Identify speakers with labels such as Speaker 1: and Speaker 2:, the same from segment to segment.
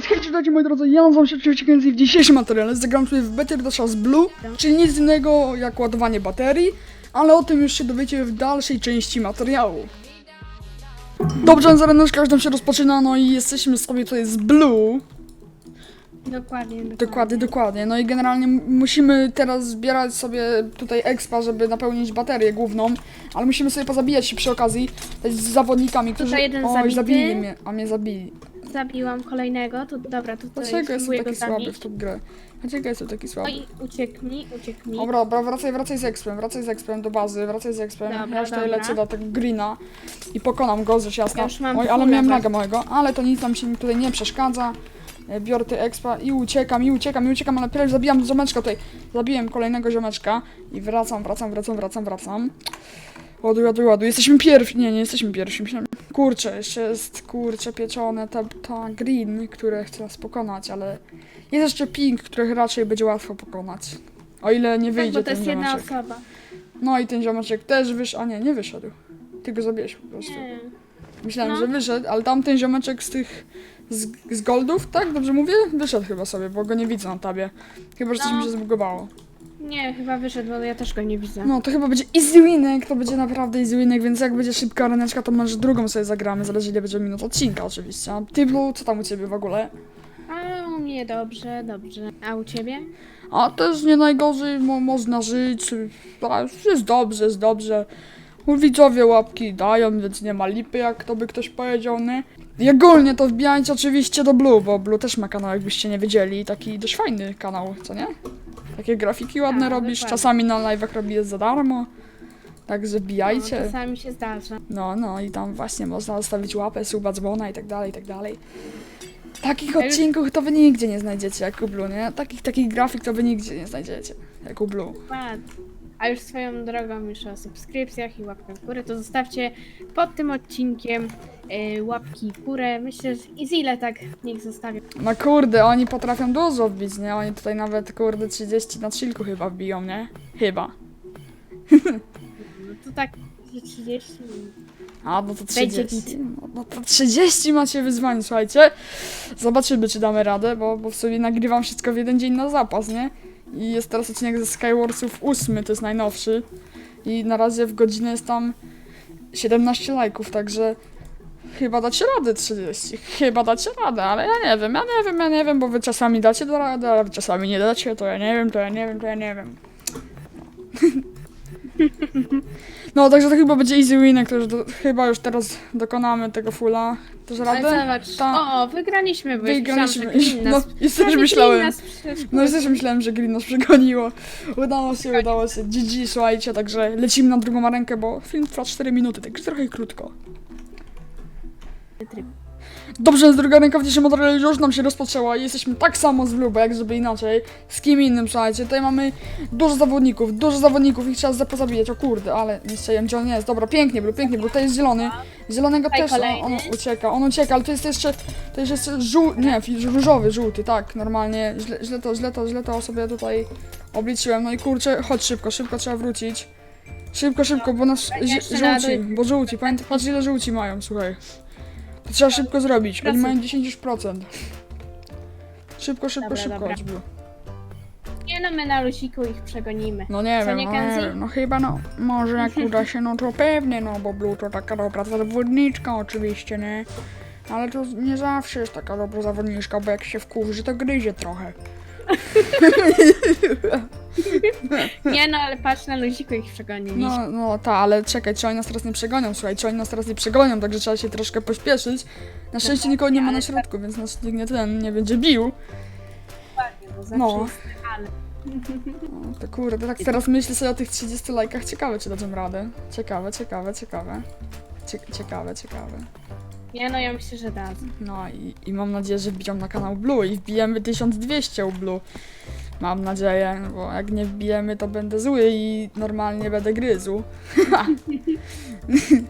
Speaker 1: Więc hej, witajcie moi drodzy, ja nazywam się oczywiście Kenzie w dzisiejszym materiale zagram sobie w Better Dash z Blue, czyli nic innego jak ładowanie baterii, ale o tym już się dowiecie w dalszej części materiału. Dobrze, zaraz każdą się rozpoczyna, no i jesteśmy sobie tutaj z Blue,
Speaker 2: Dokładnie, dokładnie.
Speaker 1: Dokładnie, dokładnie. No i generalnie musimy teraz zbierać sobie tutaj expa, żeby napełnić baterię główną, ale musimy sobie pozabijać się przy okazji z zawodnikami, którzy...
Speaker 2: jeden
Speaker 1: Oj,
Speaker 2: zabity.
Speaker 1: zabili mnie, a mnie zabili.
Speaker 2: Zabiłam kolejnego, to dobra, to
Speaker 1: Dlaczego jestem taki słaby w tą grę? Dlaczego jestem taki słaby?
Speaker 2: mi, uciekł mi.
Speaker 1: Dobra, dobra, wracaj, wracaj z expem, wracaj z expem do bazy, wracaj z expem.
Speaker 2: Dobra,
Speaker 1: ja już tutaj
Speaker 2: dobra.
Speaker 1: lecę do tego greena i pokonam go, rzecz jasna.
Speaker 2: Ja już mam
Speaker 1: Oj, ale miałem laga mojego, ale to nic nam się tutaj nie przeszkadza. E, Biorę ty expa i uciekam, i uciekam, i uciekam, ale pierw zabijam ziomeczka tutaj. Zabiłem kolejnego ziomeczka i wracam, wracam, wracam, wracam, wracam. Ładuj, ładuj, ładuj. Jesteśmy pierwsi. Nie, nie jesteśmy pierwsi. Myślałem... Kurczę, jeszcze jest, kurczę, pieczone ta, ta green, które chce nas pokonać, ale jest jeszcze pink, których raczej będzie łatwo pokonać. O ile nie
Speaker 2: tak,
Speaker 1: wyjdzie
Speaker 2: bo to
Speaker 1: ten
Speaker 2: jest jedna
Speaker 1: ziomeczek.
Speaker 2: osoba.
Speaker 1: No i ten ziomeczek też wyszedł, a nie, nie wyszedł. Ty go zabiłeś po prostu.
Speaker 2: Nie.
Speaker 1: Myślałem,
Speaker 2: No.
Speaker 1: że wyszedł, ale tamten ziomeczek z tych, z, z goldów, tak? Dobrze mówię? Wyszedł chyba sobie, bo go nie widzę na tabie. Chyba, że coś
Speaker 2: No.
Speaker 1: mi się zbugowało.
Speaker 2: Nie, chyba wyszedł, bo ja też go nie widzę.
Speaker 1: No, to chyba będzie easy winek, to będzie naprawdę easy winek, więc jak będzie szybka ryneczka, to może drugą sobie zagramy, zależy ile będzie minut odcinka oczywiście. A ty, Blue, co tam u ciebie w ogóle?
Speaker 2: A u mnie dobrze, dobrze. A u ciebie?
Speaker 1: A też nie najgorzej, mo można żyć, a, jest dobrze, jest dobrze. Widzowie łapki dają, więc nie ma lipy, jak to by ktoś powiedział, nie? I ogólnie to wbijajcie oczywiście do Blue, bo Blue też ma kanał, jakbyście nie wiedzieli, taki dość fajny kanał, co nie? Takie grafiki ładne
Speaker 2: Tak,
Speaker 1: robisz,
Speaker 2: dokładnie.
Speaker 1: czasami na live'ach robi je za darmo. Także
Speaker 2: No,
Speaker 1: wbijajcie.
Speaker 2: czasami się zdarza.
Speaker 1: No, no i tam właśnie można zostawić łapę, suba, dzwona i tak dalej, i tak dalej. Takich
Speaker 2: A już-
Speaker 1: odcinków to wy nigdzie nie znajdziecie jak u Blue, nie? Takich, takich grafik to wy nigdzie nie znajdziecie jak u Blue.
Speaker 2: Ładnie. A już swoją drogą już o subskrypcjach i łapkę w górę, to zostawcie pod tym odcinkiem y, łapki w górę. Myślę, że i z ile tak niech zostawią.
Speaker 1: No kurde, oni potrafią dużo wbić, nie? Oni tutaj nawet kurde 30 na chillku chyba wbiją, nie? Chyba.
Speaker 2: No to tak, że 30 minut.
Speaker 1: A, no to
Speaker 2: Będzie
Speaker 1: 30. No, no to 30 macie wyzwanie, słuchajcie. Zobaczymy, czy damy radę, bo, bo w sobie nagrywam wszystko w jeden dzień na zapas, nie? I jest teraz odcinek ze Skywarsów 8, to jest najnowszy. I na razie w godzinę jest tam 17 lajków, także chyba dacie radę 30. Chyba dacie radę, ale ja nie wiem, ja nie wiem, ja nie wiem, bo wy czasami dacie do rady, a wy czasami nie dacie, to ja nie wiem, to ja nie wiem, to ja nie wiem. No, także to chyba będzie easy winek, to już do, chyba już teraz dokonamy tego fulla. Też
Speaker 2: Ale
Speaker 1: radę?
Speaker 2: zobacz,
Speaker 1: Ta.
Speaker 2: o, wygraliśmy, bo
Speaker 1: Wygraliśmy.
Speaker 2: myślałam,
Speaker 1: No,
Speaker 2: nas,
Speaker 1: i też myślałem. No i też myślałem, że Green nas przegoniło. Udało się, udało się. GG, słuchajcie, także lecimy na drugą arenkę, bo film trwa 4 minuty, także trochę krótko.
Speaker 2: Tryb.
Speaker 1: Dobrze, z druga ręka w dzisiejszym materiale już nam się rozpoczęła. I jesteśmy tak samo z Blue, jak żeby inaczej, z kim innym, słuchajcie, tutaj mamy dużo zawodników, dużo zawodników i trzeba pozabijać, o kurde, ale nie strzeliłem, gdzie on jest, dobra, pięknie Blue, pięknie Blue, to jest zielony, zielonego
Speaker 2: Tutaj
Speaker 1: też, on, on ucieka, on ucieka, ale to jest jeszcze, to jest jeszcze żół, nie, różowy, żółty, tak, normalnie, źle, źle to, źle to, źle to sobie tutaj obliczyłem, no i kurczę, chodź szybko, szybko trzeba wrócić. Szybko, szybko, bo nas żółci, bo żółci, pamiętaj, patrz ile żółci mają, słuchaj. To trzeba szybko zrobić, bo oni mają 10%. Szybko, szybko,
Speaker 2: Dobra,
Speaker 1: szybko,
Speaker 2: dobra. Nie no, my na lusiku ich przegonimy.
Speaker 1: No nie
Speaker 2: Co,
Speaker 1: wiem,
Speaker 2: nie,
Speaker 1: no nie
Speaker 2: Kenzie?
Speaker 1: wiem, no chyba no, może jak uda się, no to pewnie, no bo Blue to taka dobra zawodniczka oczywiście, nie? Ale to nie zawsze jest taka dobra zawodniczka, bo jak się wkurzy, to gryzie trochę.
Speaker 2: Nie no, ale patrz na luziku ich przegoniliśmy.
Speaker 1: No, no ta, ale czekaj, czy oni nas teraz nie przegonią, słuchaj, czy oni nas teraz nie przegonią, także trzeba się troszkę pośpieszyć. Na szczęście nikogo nie ma na środku, więc nas nikt nie ten, nie będzie bił.
Speaker 2: Dokładnie, bo zawsze
Speaker 1: No.
Speaker 2: jest ale.
Speaker 1: No, to kurde, tak teraz myślę sobie o tych 30 lajkach, ciekawe czy dadzą radę. Ciekawe, ciekawe, ciekawe. Cie ciekawe, ciekawe.
Speaker 2: Nie no, ja myślę, że da.
Speaker 1: No i, i mam nadzieję, że wbiją na kanał Blue i wbijemy 1200 u Blue. Mam nadzieję, bo jak nie wbijemy, to będę zły i normalnie będę gryzł.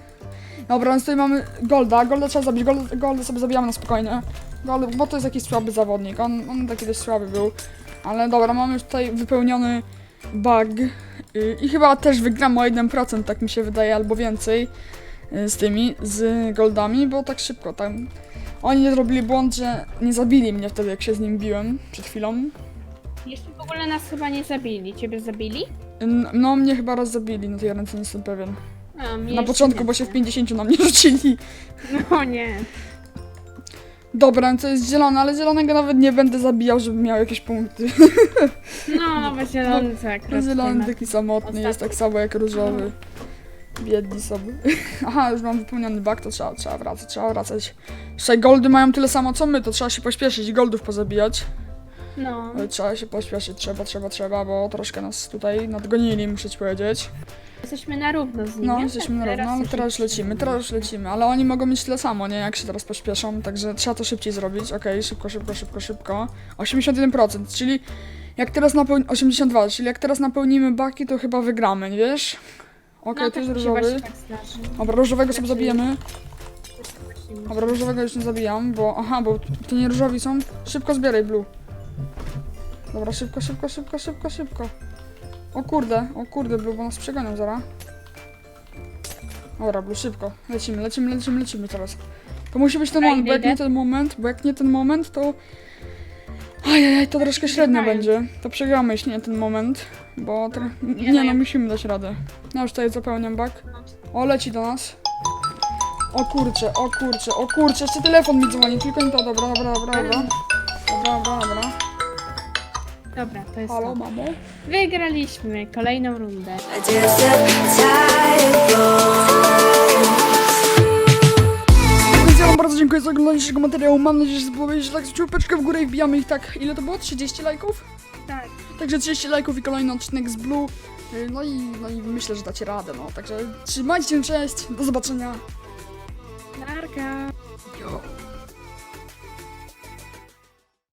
Speaker 1: Dobra, więc tutaj mamy Golda. Golda trzeba zabić, Golda, Golda sobie zabijamy na spokojnie. Gold, bo to jest jakiś słaby zawodnik, on, on taki dość słaby był. Ale dobra, mamy już tutaj wypełniony bug. Y, I chyba też wygram o 1%, tak mi się wydaje, albo więcej. y, z tymi, z goldami, bo tak szybko tam. Oni zrobili błąd, że nie zabili mnie wtedy, jak się z nim biłem przed chwilą.
Speaker 2: Jeszcze w ogóle nas chyba nie zabili. Ciebie zabili?
Speaker 1: N- No, mnie chyba raz zabili, no to ja ręce nie jestem pewien.
Speaker 2: A, mnie
Speaker 1: Na
Speaker 2: jeszcze
Speaker 1: początku,
Speaker 2: nie.
Speaker 1: bo się w 50 na mnie rzucili.
Speaker 2: No nie.
Speaker 1: Dobra, to jest zielone, ale zielonego nawet nie będę zabijał, żeby miał jakieś punkty.
Speaker 2: No, bo zielony to akurat
Speaker 1: Zielony taki samotny, jest tak samo jak różowy. Biedni sobie. Aha, już mam wypełniony bak, to trzeba, trzeba wracać, trzeba wracać. Dzisiaj goldy mają tyle samo co my, to trzeba się pośpieszyć i goldów pozabijać.
Speaker 2: No.
Speaker 1: Ale trzeba się pośpieszyć, trzeba, trzeba, trzeba, bo troszkę nas tutaj nadgonili, muszę ci powiedzieć.
Speaker 2: Jesteśmy na równo z nimi.
Speaker 1: No,
Speaker 2: a
Speaker 1: jesteśmy na
Speaker 2: teraz
Speaker 1: równo, teraz już lecimy, teraz już lecimy, ale oni mogą mieć tyle samo, nie? Jak się teraz pośpieszą, także trzeba to szybciej zrobić. Okej, szybko, szybko, szybko, szybko. 81%, czyli jak teraz napełnimy... 82, czyli jak teraz napełnimy baki, to chyba wygramy, nie wiesz? Okej,
Speaker 2: no,
Speaker 1: to jest
Speaker 2: tak się
Speaker 1: różowy.
Speaker 2: właśnie tak zdarzy.
Speaker 1: Dobra, różowego sobie
Speaker 2: Znaczy-
Speaker 1: zabijemy. Dobra, różowego już nie zabijam, bo... Aha, bo to nie różowi są. Szybko zbieraj, blue. Dobra, szybko, szybko, szybko, szybko, szybko. O kurde, o kurde, blue, bo nas przegonią zaraz. Dobra, blue, szybko. Lecimy, lecimy, lecimy, lecimy teraz. To musi być ten moment, bo jak nie ten moment, bo jak nie ten moment, to... Ajajaj, to troszkę średnio będzie. To przegramy, jeśli nie ten moment, bo... Tro... Nie
Speaker 2: no
Speaker 1: musimy dać radę. Ja już tutaj zapełniam bak. O, leci do nas. O kurcze, o kurcze, o kurcze, jeszcze telefon mi dzwoni, tylko nie to, dobra, dobra, dobra, dobra. Dobra, dobra, dobra.
Speaker 2: Dobra, to jest
Speaker 1: Halo,
Speaker 2: to.
Speaker 1: mamo?
Speaker 2: Wygraliśmy kolejną rundę.
Speaker 1: Więc ja wam bardzo dziękuję za oglądanie dzisiejszego materiału, mam nadzieję, że się tak z czubeczkę w górę i wbijamy ich tak, ile to było? 30 lajków?
Speaker 2: Tak.
Speaker 1: Także 30 lajków i kolejny odcinek z Blue. Yy, No i, no i myślę, że dacie radę, no. Także trzymajcie się, cześć, do zobaczenia.
Speaker 2: Narka.
Speaker 1: Yo.